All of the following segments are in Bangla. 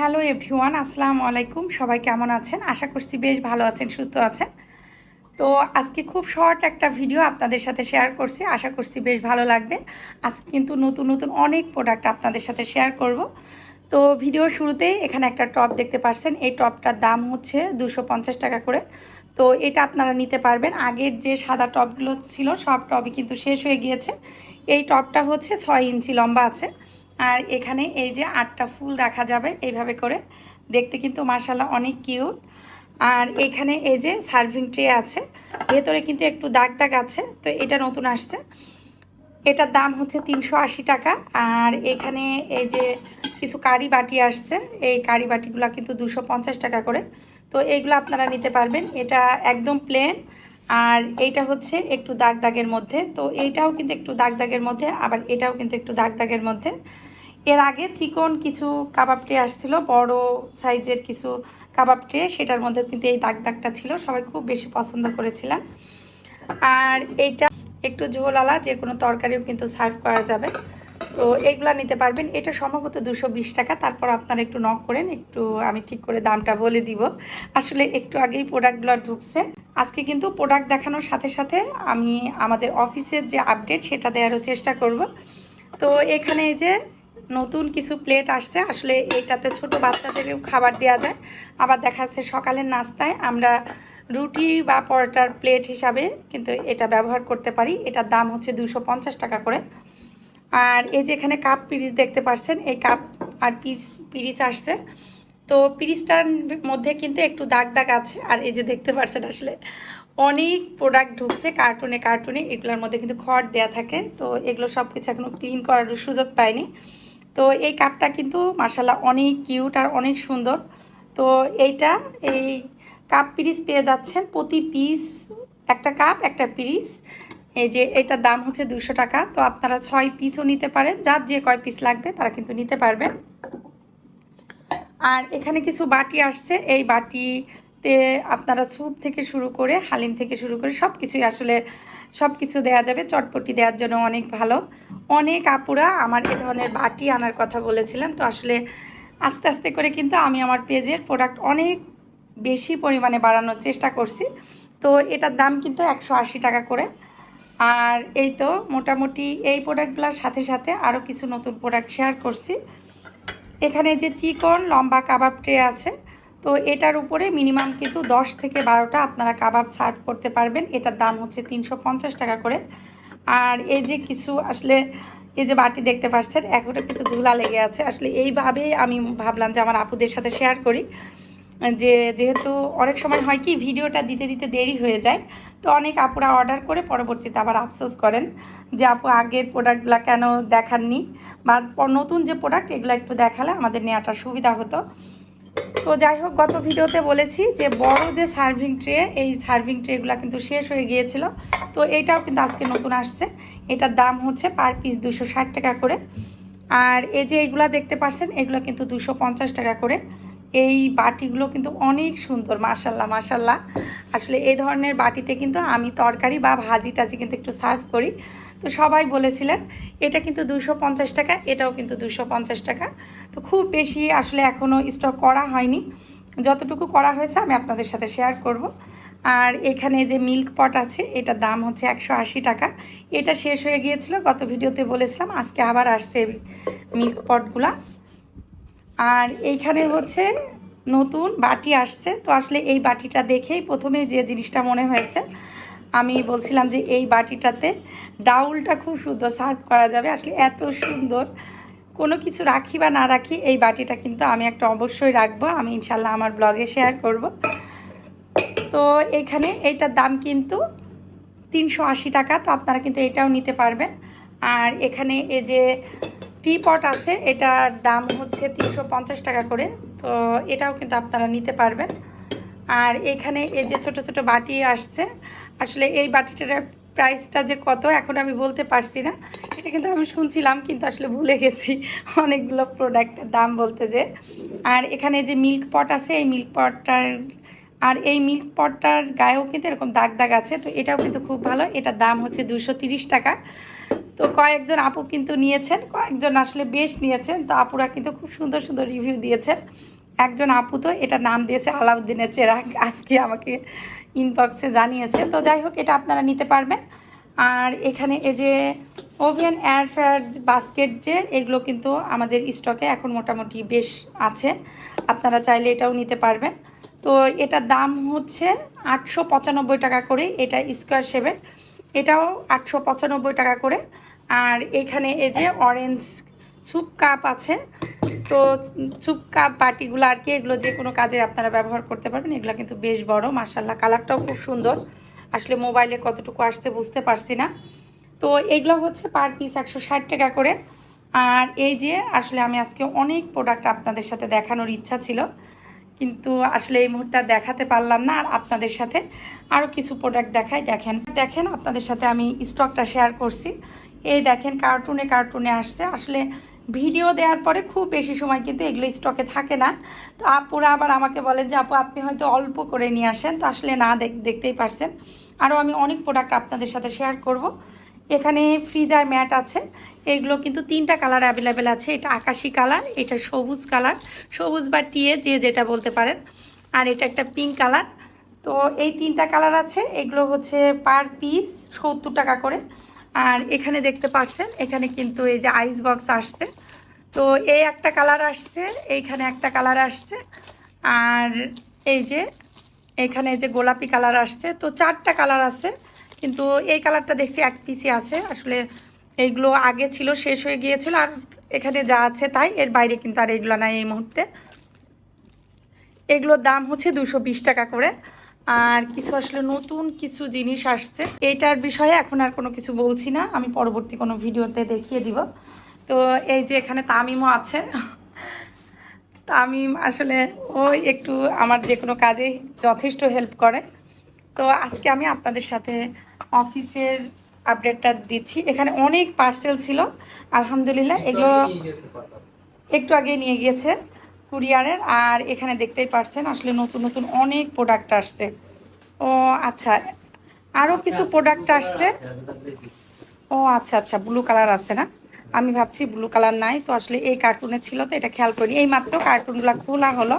হ্যালো এভরিওয়ান, আসসালামু আলাইকুম। সবাই কেমন আছেন? আশা করছি বেশ ভালো আছেন, সুস্থ আছেন। তো আজকে খুব শর্ট একটা ভিডিও আপনাদের সাথে শেয়ার করছি। আশা করছি বেশ ভালো লাগবে। আজকে কিন্তু নতুন নতুন অনেক প্রোডাক্ট আপনাদের সাথে শেয়ার করব। তো ভিডিও শুরুতেই এখানে একটা টপ দেখতে পাচ্ছেন এই টপটার দাম হচ্ছে দুশো টাকা করে। তো এটা আপনারা নিতে পারবেন। আগের যে সাদা টপগুলো ছিল, সব টপই কিন্তু শেষ হয়ে গিয়েছে। এই টপটা হচ্ছে ছয় ইঞ্চি লম্বা আছে। আর এখানে এই যে আটটা ফুল রাখা যাবে, এইভাবে করে। দেখতে কিন্তু মার্শাল্লাহ অনেক কিউট। আর এখানে এই যে সার্ভিং ট্রে আছে, ভেতরে কিন্তু একটু দাগ দাগ আছে, তো এটা নতুন আসছে। এটার দাম হচ্ছে তিনশো আশি টাকা। আর এখানে এই যে কিছু কারি বাটি আসছে, এই কারি বাটিগুলো কিন্তু দুশো টাকা করে। তো এইগুলো আপনারা নিতে পারবেন। এটা একদম প্লেন। আর এইটা হচ্ছে একটু দাগ দাগের মধ্যে। তো এইটাও কিন্তু একটু দাগ দাগের মধ্যে, আবার এটাও কিন্তু একটু দাগ দাগের মধ্যে। এর আগে চিকন কিছু কাবাব ট্রে আসছিল, বড় সাইজের কিছু কাবাব ট্রে, সেটার মধ্যে কিন্তু এই দাগ দাগটা ছিল, সবাই খুব বেশি পছন্দ করেছিলেন। আর এইটা একটু ঝোলালা, যে কোনো তরকারিও কিন্তু সার্ভ করা যাবে। তো এইগুলা নিতে পারবেন। এটা সম্ভবত দুশো বিশ টাকা, তারপর আপনারা একটু নক করেন, একটু আমি ঠিক করে দামটা বলে দিব। আসলে একটু আগেই প্রোডাক্টগুলো ঢুকছে। আজকে কিন্তু প্রোডাক্ট দেখানোর সাথে সাথে আমি আমাদের অফিসের যে আপডেট, সেটা দেওয়ারও চেষ্টা করব। তো এখানে এই যে নতুন কিছু প্লেট আসছে। আসলে এটাতে ছোট বাচ্চাদেরও খাবার দেওয়া যায়। আবার দেখা যাচ্ছে সকালের নাস্তায় আমরা রুটি বা পরোটার প্লেট হিসাবে কিন্তু এটা ব্যবহার করতে পারি। এটার দাম হচ্ছে দুশো টাকা করে। আর এই যে এখানে কাপ পিরিচ দেখতে পাচ্ছেন এই কাপ আর পিস পিরিচ আসছে। তো পিরিচটার মধ্যে কিন্তু একটু দাগ দাগ আছে। আর এই যে দেখতে পাচ্ছেন আসলে অনেক প্রোডাক্ট ঢুকছে কার্টুনে কার্টুনে এগুলোর মধ্যে কিন্তু খড় দেওয়া থাকে। তো এগুলো সব কিছু এখনও ক্লিন করার সুযোগ পাইনি। তো এই কাপটা কিন্তু মার্শাল্লাহ অনেক কিউট আর অনেক সুন্দর। তো এইটা, এই কাপ পিরিস পেয়ে যাচ্ছেন প্রতি পিস একটা কাপ, একটা পিরিস। এই যে এটার দাম হচ্ছে দুশো টাকা। তো আপনারা ছয় পিসও নিতে পারেন। যার যে কয় পিস লাগবে তারা কিন্তু নিতে পারবেন। আর এখানে কিছু বাটি আসছে। এই বাটিতে আপনারা স্যুপ থেকে শুরু করে, হালিম থেকে শুরু করে সব কিছুই আসলে সব কিছু দেওয়া যাবে। চটপটি দেওয়ার জন্য অনেক ভালো। অনেক আপুরা আমার এ ধরনের বাটি আনার কথা বলেছিলেন। তো আসলে আস্তে আস্তে করে কিন্তু আমি আমার পেজের প্রোডাক্ট অনেক বেশি পরিমাণে বাড়ানোর চেষ্টা করছি। তো এটার দাম কিন্তু একশো আশি টাকা করে। আর এই তো মোটামুটি এই প্রোডাক্টগুলোর সাথে সাথে আরও কিছু নতুন প্রোডাক্ট শেয়ার করছি। এখানে যে চিকন লম্বা কাবাব ট্রে আছে তো এটার উপরে মিনিমাম কিন্তু দশ থেকে বারোটা আপনারা কাবাব সার্ভ করতে পারবেন। এটার দাম হচ্ছে তিনশো পঞ্চাশ টাকা করে। আর এই যে কিছু আসলে, এই যে বাটি দেখতে পাচ্ছেন, এখনও কিন্তু ধুলা লেগে আছে। আসলে এইভাবেই আমি ভাবলাম যে আমার আপুদের সাথে শেয়ার করি। যে যেহেতু অনেক সময় হয় কি, ভিডিওটা দিতে দিতে দেরি হয়ে যায়। তো অনেক আপুরা অর্ডার করে পরবর্তীতে আবার আফসোস করেন যে, আপু, আগের প্রোডাক্টগুলো কেন দেখাননি? বা, নতুন যে প্রোডাক্ট এগুলো একটু দেখালে আমাদের নেওয়াটা সুবিধা হতো। তো যাই হোক, গত ভিডিওতে বলেছি যে বড় যে সার্ভিং ট্রে, এই সার্ভিং ট্রেগুলো কিন্তু শেষ হয়ে গিয়েছিল। তো এইটাও কিন্তু আজকে নতুন আসছে। এটার দাম হচ্ছে পার পিস দুশো টাকা করে। আর এই যে এইগুলো দেখতে পাচ্ছেন এগুলো কিন্তু দুশো টাকা করে। এই বাটিগুলো কিন্তু অনেক সুন্দর মার্শাল্লাহ মার্শাল্লাহ আসলে এই ধরনের বাটিতে কিন্তু আমি তরকারি বা ভাজি টাজি কিন্তু একটু সার্ভ করি। তো সবাই বলেছিলেন, এটা কিন্তু দুশো পঞ্চাশ টাকা, এটাও কিন্তু দুশো পঞ্চাশ টাকা। তো খুব বেশি আসলে এখনও স্টক করা হয়নি। যতটুকু করা হয়েছে আমি আপনাদের সাথে শেয়ার করব। আর এখানে যে মিল্ক পট আছে, এটার দাম হচ্ছে একশো আশি টাকা। এটা শেষ হয়ে গিয়েছিল, গত ভিডিওতে বলেছিলাম, আজকে আবার আসছে মিল্ক পটগুলা আর এইখানে হচ্ছে নতুন বাটি আসছে। তো আসলে এই বাটিটা দেখেই প্রথমে যে জিনিসটা মনে হয়েছে, আমি বলছিলাম যে এই বাটিটাতে ডাউলটা খুব সুন্দর সার্ভ করা যাবে। আসলে এত সুন্দর। কোনো কিছু রাখি বা না রাখি, এই বাটিটা কিন্তু আমি একটা অবশ্যই রাখব। আমি ইনশাল্লাহ আমার ব্লগে শেয়ার করব। তো এখানে এইটার দাম কিন্তু তিনশো আশি টাকা, তো আপনারা কিন্তু এটাও নিতে পারবেন। আর এখানে এই যে টি পট আছে, এটার দাম হচ্ছে তিনশো পঞ্চাশ টাকা করে, তো এটাও কিন্তু আপনারা নিতে পারবেন। আর এখানে এই যে ছোট ছোট বাটি আসছে, আসলে এই বাটিটার প্রাইসটা যে কত, এখন আমি বলতে পারছি না। এটা কিন্তু আমি শুনছিলাম, কিন্তু আসলে ভুলে গেছি, অনেকগুলো প্রোডাক্টের দাম বলতে যে। আর এখানে যে মিল্ক পট আছে, এই মিল্ক পটটার আর এই মিল্ক পটটার গায়েও কিন্তু এরকম দাগ দাগ আছে, তো এটাও কিন্তু খুব ভালো। এটার দাম হচ্ছে দুশো টাকা। তো কয়েকজন আপু কিন্তু নিয়েছেন, কয়েকজন আসলে বেশ নিয়েছেন। তো আপুরা কিন্তু খুব সুন্দর সুন্দর রিভিউ দিয়েছেন। একজন আপু তো এটা নাম দিয়েছে, আলাউদ্দিনের চেরা। আজকে আমাকে ইনবক্সে জানিয়েছে। তো যাই হোক, এটা আপনারা নিতে পারবেন। আর এখানে এই যে ওভেন এয়ার বাস্কেট যে, এগুলো কিন্তু আমাদের স্টকে এখন মোটামুটি বেশ আছে। আপনারা চাইলে এটাও নিতে পারবেন। তো এটার দাম হচ্ছে আটশো পঁচানব্বই টাকা করে। এটা স্কোয়ার শেপের এটাও আটশো পঁচানব্বই টাকা করে। আর এখানে এই যে অরেঞ্জ স্যুপ কাপ আছে, তো স্যুপ কাপ বাটিগুলো আর কি, এগুলো যে কোনো কাজে আপনারা ব্যবহার করতে পারবেন। এগুলো কিন্তু বেশ বড় মার্শাল্লাহ কালারটাও খুব সুন্দর। আসলে মোবাইলে কতটুকু আসতে বুঝতে পারছি না। তো এগুলো হচ্ছে পার পিস একশো ষাট টাকা করে। আর এই যে আসলে আমি আজকে অনেক প্রোডাক্ট আপনাদের সাথে দেখানোর ইচ্ছা ছিল। কিন্তু আসলে এই মুহূর্তে দেখাতে পারলাম না আর আপনাদের সাথে আরও কিছু প্রোডাক্ট দেখাই। দেখেন দেখেন আপনাদের সাথে আমি স্টকটা শেয়ার করছি। এই দেখেন কার্টুনে কার্টুনে আসছে। আসলে ভিডিও দেওয়ার পরে খুব বেশি সময় কিন্তু এগুলো স্টকে থাকে না। তো আপুরা আবার আমাকে বলেন যে, আপু, আপনি হয়তো অল্প করে নিয়ে আসেন। তো আসলে না দেখ- দেখতেই পারছেন। আরও আমি অনেক প্রোডাক্ট আপনাদের সাথে শেয়ার করব। এখানে ফ্রিজার ম্যাট আছে। এগুলো কিন্তু তিনটা কালার অ্যাভেলেবেল আছে। এটা আকাশি কালার এটা সবুজ কালার সবুজ বা টিয়ে যে যেটা বলতে পারেন। আর এটা একটা পিঙ্ক কালার তো এই তিনটা কালার আছে। এগুলো হচ্ছে পার পিস সত্তর টাকা করে। আর এখানে দেখতে পাচ্ছেন, এখানে কিন্তু এই যে আইস বক্স আসছে। তো এই একটা কালার আসছে, এইখানে একটা কালার আসছে। আর এই যে, এখানে যে গোলাপি কালার আসছে। তো চারটা কালার আছে। কিন্তু এই কালারটা দেখছি এক পিসি আছে। আসলে এইগুলো আগে ছিল, শেষ হয়ে গিয়েছিল আর এখানে যা আছে তাই। এর বাইরে কিন্তু আর এইগুলো নাই এই মুহূর্তে। এগুলোর দাম হচ্ছে দুশো টাকা করে। আর কিছু আসলে নতুন কিছু জিনিস আসছে। এইটার বিষয়ে এখন আর কোনো কিছু বলছি না। আমি পরবর্তী কোনো ভিডিওতে দেখিয়ে দিব। তো এই যে এখানে তামিমও আছে। তামিম আসলে ও একটু আমার যে কোনো কাজে যথেষ্ট হেল্প করে। তো আজকে আমি আপনাদের সাথে অফিসের আপডেটটা দিচ্ছি। এখানে অনেক পার্সেল ছিল আলহামদুলিল্লাহ। এগুলো একটু আগে নিয়ে গিয়েছে কুরিয়ারের আর এখানে দেখতেই পারছেন আসলে নতুন নতুন অনেক প্রোডাক্ট আসছে। ও আচ্ছা আরও কিছু প্রোডাক্ট আসছে? ও আচ্ছা আচ্ছা ব্লু কালার আছে না? আমি ভাবছি ব্লু কালার নাই তো আসলে এই কার্টুনে ছিল তো এটা খেয়াল করিনি। এই মাত্র কার্টুনগুলো খোলা হলো।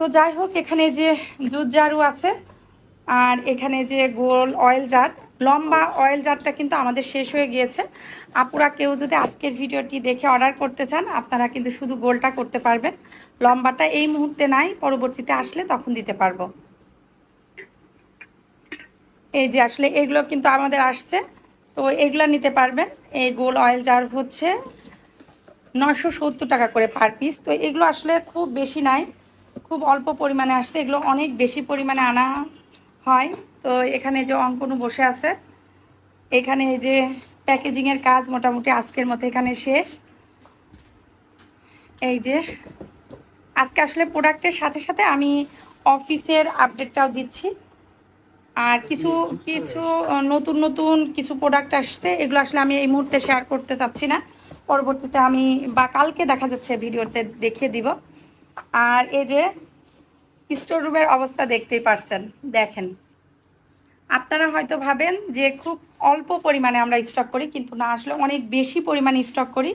তো যাই হোক, এখানে যে জুট জারু আছে আর এখানে যে গোল অয়েল জার, লম্বা অয়েল জারটা কিন্তু আমাদের শেষ হয়ে গিয়েছে। আপুরা, কেউ যদি আজকের ভিডিওটি দেখে অর্ডার করতে চান, আপনারা কিন্তু শুধু গোলটা করতে পারবেন। লম্বাটা এই মুহূর্তে নাই, পরবর্তীতে আসলে তখন দিতে পারব। এই যে আসলে এগুলো কিন্তু আমাদের আসছে, তো এগুলো নিতে পারবেন। এই গোল অয়েল জার হচ্ছে নয়শো সত্তর টাকা করে পার পিস, তো এগুলো আসলে খুব বেশি নাই। খুব অল্প পরিমাণে আসছে, এগুলো অনেক বেশি পরিমাণে আনা হয়। তো এখানে যে অঙ্কনু বসে আছে, এখানে এই যে প্যাকেজিংয়ের কাজ মোটামুটি আজকের মতো এখানে শেষ। এই যে, আজকে আসলে প্রোডাক্টের সাথে সাথে আমি অফিসের আপডেটটাও দিচ্ছি। আর কিছু কিছু নতুন নতুন কিছু প্রোডাক্ট আসছে, এগুলো আসলে আমি এই মুহূর্তে শেয়ার করতে চাচ্ছি না। পরবর্তীতে আমি বা কালকে দেখা যাচ্ছে ভিডিওতে দেখিয়ে দিব। আর এই যে স্টোর রুমের অবস্থা দেখতেই পারছেন দেখেন। আপনারা হয়তো ভাবেন যে খুব অল্প পরিমাণে আমরা স্টক করি কিন্তু না আসলে অনেক বেশি পরিমাণে স্টক করি।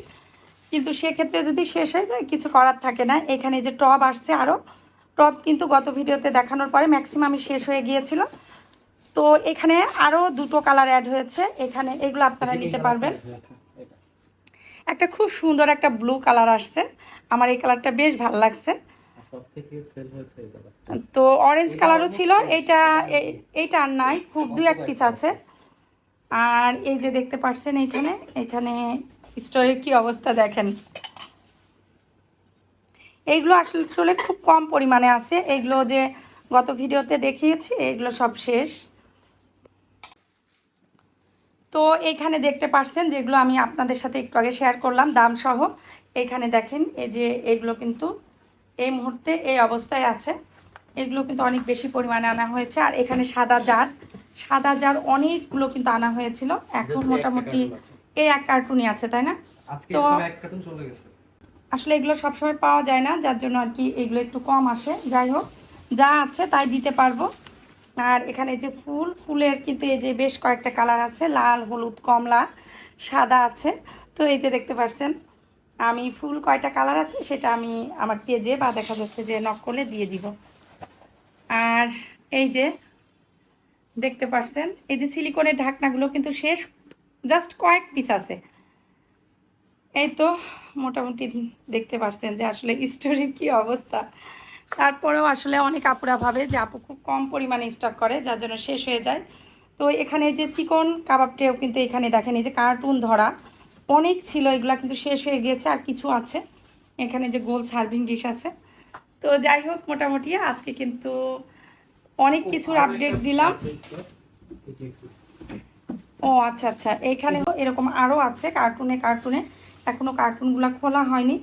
কিন্তু সেক্ষেত্রে যদি শেষ হয়ে যায় কিছু করার থাকে না। এখানে যে টব আসছে আরও টব কিন্তু গত ভিডিওতে দেখানোর পরে ম্যাক্সিমাম শেষ হয়ে গিয়েছিল। তো এখানে আরও দুটো কালার অ্যাড হয়েছে। এখানে এগুলো আপনারা নিতে পারবেন। একটা খুব সুন্দর একটা ব্লু কালার আসছে। আমার এই কালারটা বেশ ভালো লাগছে। তো অরেঞ্জ কালারও ছিল এটা এইটা আর নাই খুব দুই এক পিস আছে। আর এই যে দেখতে পাচ্ছেন এইখানে এখানে স্টোরের কি অবস্থা দেখেন। এইগুলো আসলে আসলে খুব কম পরিমাণে আছে। এগুলো যে গত ভিডিওতে দেখিয়েছি এগুলো সব শেষ। তো এখানে দেখতে পাচ্ছেন যেগুলো আমি আপনাদের সাথে একটু আগে শেয়ার করলাম দাম সহ এখানে দেখেন এই যে এগুলো কিন্তু এই মুহূর্তে এই অবস্থায় আছে। এগুলো কিন্তু অনেক বেশি পরিমাণে আনা হয়েছে। আর এখানে সাদা জার সাদা জার অনেকগুলো কিন্তু আনা হয়েছিল। এখন মোটামুটি। এই এক কার্টুনই আছে তাই না? তো- আসলে এগুলো সবসময় পাওয়া যায় না যার জন্য আর কি এগুলো একটু কম আসে। যাই হোক যা আছে তাই দিতে পারব। আর এখানে যে ফুল, ফুলের কিন্তু এই যে বেশ কয়েকটা কালার আছে, লাল, হলুদ, কমলা, সাদা আছে। তো এই যে দেখতে পাচ্ছেন, আমি ফুল কয়টা কালার আছে সেটা আমি আমার পেজে বা দেখা যাচ্ছে যে নক করলে দিয়ে দিব। আর এই যে দেখতে পারছেন এই যে সিলিকনের ঢাকনাগুলো কিন্তু শেষ, জাস্ট কয়েক পিস আছে। এই তো মোটামুটি দেখতে পাচ্ছেন যে আসলে স্টোরির কি অবস্থা। তারপরেও আসলে অনেক আপুরা ভাবে যে আপু খুব কম পরিমাণে স্টক করে যার জন্য শেষ হয়ে যায়। তো এখানে যে চিকন কাবাব ট্রেও কিন্তু এখানে দেখেন এই যে কার্টুন ধরা অনেক ছিল এগুলা কিন্তু শেষ হয়ে গিয়েছে আর কিছু আছে। এখানে যে গোল সার্ভিং ডিশ আছে। তো যাই হোক মোটামুটি আজকে কিন্তু অনেক কিছুর আপডেট দিলাম। ও আচ্ছা আচ্ছা। এখানে এরকম আরও আছে কার্টুনে কার্টুনে এখনও কার্টুনগুলো খোলা হয়নি।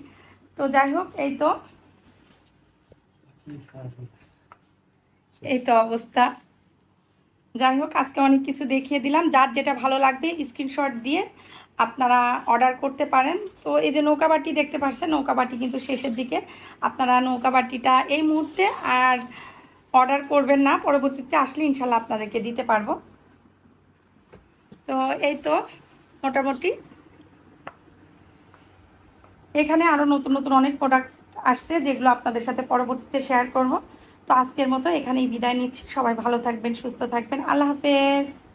তো যাই হোক এই তো। এই তো অবস্থা। যাই হোক, আজকে অনেক কিছু দেখিয়ে দিলাম। যার যেটা ভালো লাগবে স্ক্রিনশট দিয়ে আপনারা অর্ডার করতে পারেন। তো এই যে নৌকা বাটি দেখতে পাচ্ছেন, নৌকা বাটি কিন্তু শেষের দিকে। আপনারা নৌকা বাটিটা এই মুহূর্তে আর অর্ডার করবেন না। পরবর্তীতে আসলে ইনশাল্লাহ আপনাদেরকে দিতে পারব। তো এই তো মোটামুটি। এখানে আরও নতুন নতুন অনেক প্রোডাক্ট আসছে, যেগুলো আপনাদের সাথে পরবর্তীতে শেয়ার করব। তো আজকের মতো এখানেই বিদায় নিচ্ছি। সবাই ভালো থাকবেন, সুস্থ থাকবেন। আল্লাহ হাফেজ।